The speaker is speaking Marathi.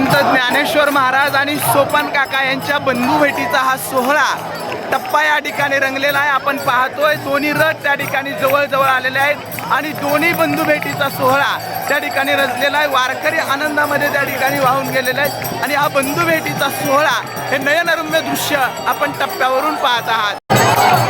संत ज्ञानेश्वर महाराज आणि सोपान काका यांच्या बंधू भेटीचा हा सोहळा टप्पा या ठिकाणी रंगलेला आहे. आपण पाहतोय दोन्ही रथ त्या ठिकाणी जवळजवळ आलेले आहेत आणि दोन्ही बंधू भेटीचा सोहळा त्या ठिकाणी रचलेला आहे. वारकरी आनंदामध्ये त्या ठिकाणी वाहून गेलेले आहेत आणि हा बंधू भेटीचा सोहळा हे नयनरम्य दृश्य आपण टप्प्यावरून पाहत आहात.